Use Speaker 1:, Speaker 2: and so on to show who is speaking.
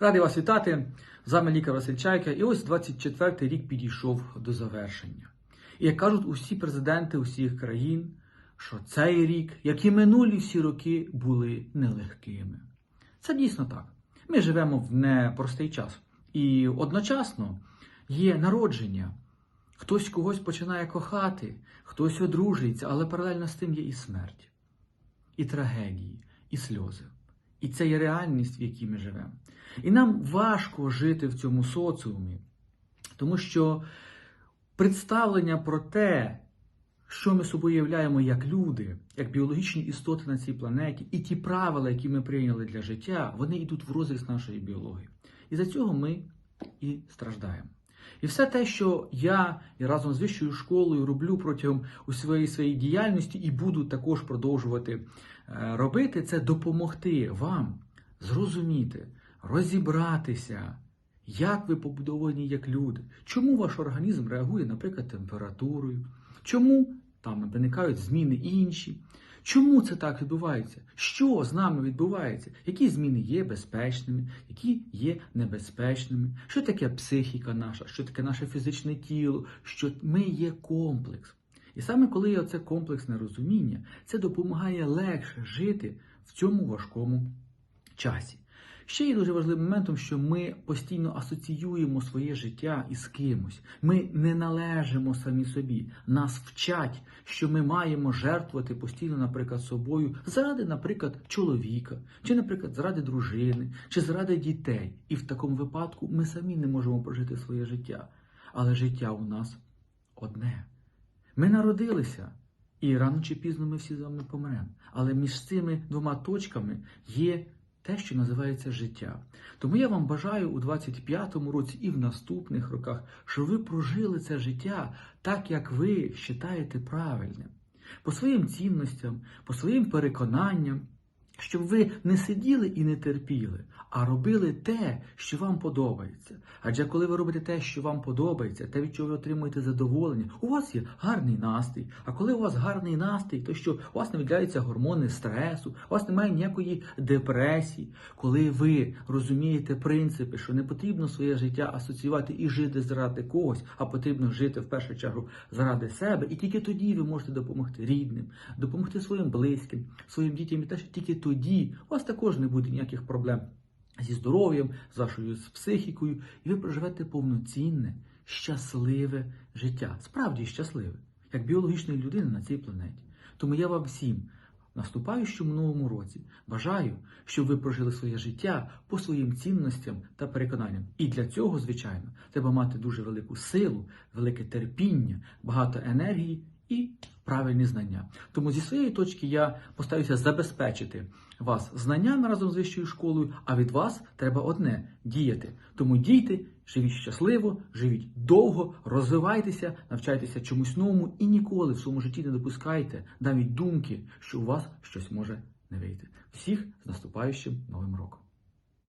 Speaker 1: Радий вас вітати. З вами лікар Василь Чайка. І ось 24-й рік підійшов до завершення. І як кажуть усі президенти усіх країн, що цей рік, як і минулі всі роки, були нелегкими. Це дійсно так. Ми живемо в непростий час. І одночасно є народження. Хтось когось починає кохати, хтось одружується, але паралельно з тим є і смерть, і трагедії, і сльози. І це є реальність, в якій ми живемо. І нам важко жити в цьому соціумі, тому що представлення про те, що ми собою являємо як люди, як біологічні істоти на цій планеті, і ті правила, які ми прийняли для життя, вони йдуть в розріз нашої біології. І за цього ми і страждаємо. І все те, що я і разом з вищою школою роблю протягом усієї своєї діяльності і буду також продовжувати е, робити, це допомогти вам зрозуміти, розібратися, як ви побудовані як люди, чому ваш організм реагує, наприклад, температурою, чому там виникають зміни інші. Чому це так відбувається? Що з нами відбувається? Які зміни є безпечними, які є небезпечними? Що таке психіка наша, що таке наше фізичне тіло, що ми є комплекс. І саме коли є це комплексне розуміння, це допомагає легше жити в цьому важкому часі. Ще є дуже важливим моментом, що ми постійно асоціюємо своє життя із кимось. Ми не належимо самі собі. Нас вчать, що ми маємо жертвувати постійно, наприклад, собою заради, наприклад, чоловіка, чи, наприклад, заради дружини, чи заради дітей. І в такому випадку ми самі не можемо прожити своє життя. Але життя у нас одне. Ми народилися. І рано чи пізно ми всі з вами помремо. Але між цими двома точками є те, що називається життя. Тому я вам бажаю у 25-му році і в наступних роках, щоб ви прожили це життя так, як ви вважаєте правильним, по своїм цінностям, по своїм переконанням, щоб ви не сиділи і не терпіли, а робили те, що вам подобається. Адже коли ви робите те, що вам подобається, те, від чого ви отримуєте задоволення, у вас є гарний настрій. А коли у вас гарний настрій, то що у вас не виділяються гормони стресу, у вас немає ніякої депресії. Коли ви розумієте принципи, що не потрібно своє життя асоціювати і жити заради когось, а потрібно жити в першу чергу заради себе, і тільки тоді ви можете допомогти рідним, допомогти своїм близьким, своїм дітям, і те, що тільки тоді у вас також не буде ніяких проблем зі здоров'ям, з вашою з психікою, і ви проживете повноцінне, щасливе життя. Справді щасливе, як біологічної людини на цій планеті. Тому я вам всім, наступаючому новому році, бажаю, щоб ви прожили своє життя по своїм цінностям та переконанням. І для цього, звичайно, треба мати дуже велику силу, велике терпіння, багато енергії і правильні знання. Тому зі своєї точки я постараюся забезпечити вас знаннями разом з вищою школою, а від вас треба одне діяти. Тому дійте, живіть щасливо, живіть довго, розвивайтеся, навчайтеся чомусь новому і ніколи в своєму житті не допускайте навіть думки, що у вас щось може не вийти. Всіх з наступаючим новим роком.